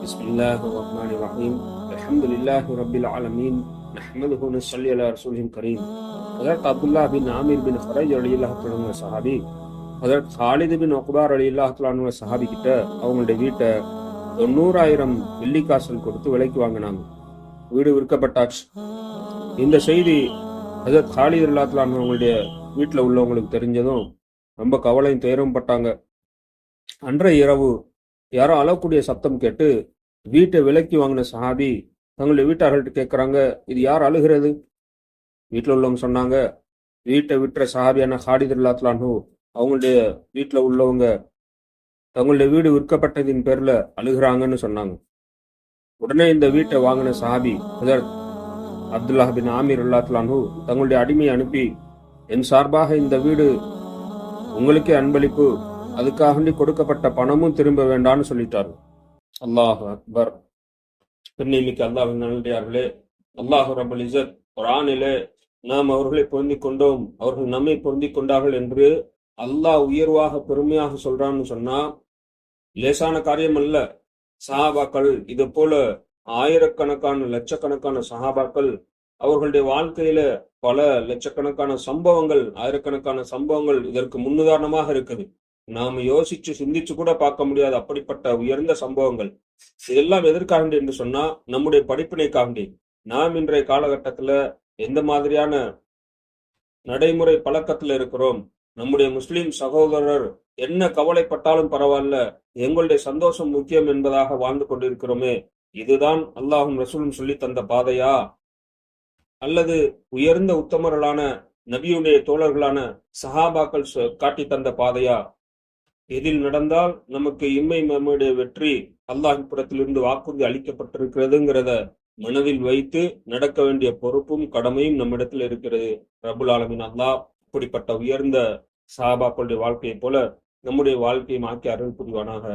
بسم الله الرحمن الرحيم الحمد لله رب العالمين نحمده ونصلي على رسوله الكريم ஹதரத் அப்துல்லா பின் ஆமீர் பின் ஃபரஜ் அலி அல்லாஹ் சஹாபி ஹதரத் ஹாலிது பின் ஒக்பார் அலி அல்லாஹ் சஹாபி கிட்ட அவங்களுடைய வீட்டை தொண்ணூறாயிரம் வெள்ளிக்காசல் கொடுத்து விலைக்கு வாங்கினாங்க வீடு விற்கப்பட்டாச்சு இந்த செய்தி ஹதரத் ஹாலித் அல்லாஹ் அவங்களுடைய வீட்டில் உள்ளவங்களுக்கு தெரிஞ்சதும் ரொம்ப கவலையும் துயரவும் பட்டாங்க அன்றைய இரவு யாரோ அழக்கூடிய சத்தம் கேட்டு வீட்டை விலைக்கு வாங்கின சஹாபி தங்களுடைய வீட்டார்கள்ட்ட கேட்குறாங்க இது யார் அழுகிறது? வீட்டில் உள்ளவங்க சொன்னாங்க வீட்டை விட்டுற சஹாபியான ஹாடித் அல்லாத்லானு அவங்களுடைய வீட்டில் உள்ளவங்க தங்களுடைய வீடு விற்கப்பட்டதின் பேரில் அழுகிறாங்கன்னு சொன்னாங்க. உடனே இந்த வீட்டை வாங்கின சஹாபி ஹதரத் பின் ஆமீர் அல்லாத்லானு தங்களுடைய அடிமையை அனுப்பி என் சார்பாக இந்த வீடு உங்களுக்கே அன்பளிப்பு அதுக்காக கொடுக்கப்பட்ட பணமும் திரும்ப வேண்டாம்னு சொல்லிட்டாரு. அல்லாஹ் அக்பர். பெண்ணிமிக்கு அல்லாஹ் நல்லடியார்களே அல்லாஹ் ரபுல் இசத் குரானிலே நாம் அவர்களை பொருந்தி கொண்டோம். அவர்கள் நம்மை பொருந்தி கொண்டார்கள் என்று அல்லாஹ் உயர்வாக பெருமையாக சொல்றான்னு சொன்னா லேசான காரியம் அல்ல சஹாபாக்கள் இது போல ஆயிரக்கணக்கான லட்சக்கணக்கான சஹாபாக்கள் அவர்களுடைய வாழ்க்கையில பல லட்சக்கணக்கான சம்பவங்கள் ஆயிரக்கணக்கான சம்பவங்கள் இதற்கு முன்னுதாரணமாக இருக்குது. நாம் யோசிச்சு சிந்திச்சு கூட பார்க்க முடியாத அப்படிப்பட்ட உயர்ந்த சம்பவங்கள். இதெல்லாம் எதற்காக என்று சொன்னா நம்முடைய படிப்பினைக்காண்டி நாம் இன்றைய காலகட்டத்துல எந்த மாதிரியான நடைமுறை பழக்கத்துல இருக்கிறோம் நம்முடைய முஸ்லிம் சகோதரர் என்ன கவலைப்பட்டாலும் பரவாயில்ல எங்களுடைய சந்தோஷம் முக்கியம் என்பதாக வாழ்ந்து கொண்டிருக்கிறோமே இதுதான் அல்லாஹும் ரசூலும் சொல்லி தந்த பாதையா? அல்லது உயர்ந்த உத்தமர்களான நபியுடைய தோழர்களான சஹாபாக்கள் காட்டி தந்த பாதையா? எதில் நடந்தால் நமக்கு இம்மை மம்முடைய வெற்றி அல்லாஹின் புறத்திலிருந்து வாக்குறுதி அளிக்கப்பட்டிருக்கிறதுங்கிறத மனதில் வைத்து நடக்க வேண்டிய பொறுப்பும் கடமையும் நம்மிடத்தில் இருக்கிறது. ரபுல் ஆலமின் அல்லாஹ் இப்படிப்பட்ட உயர்ந்த சாபாக்களுடைய வாழ்க்கையை போல நம்முடைய வாழ்க்கையை மாக்கி அருள் புரிவானாக.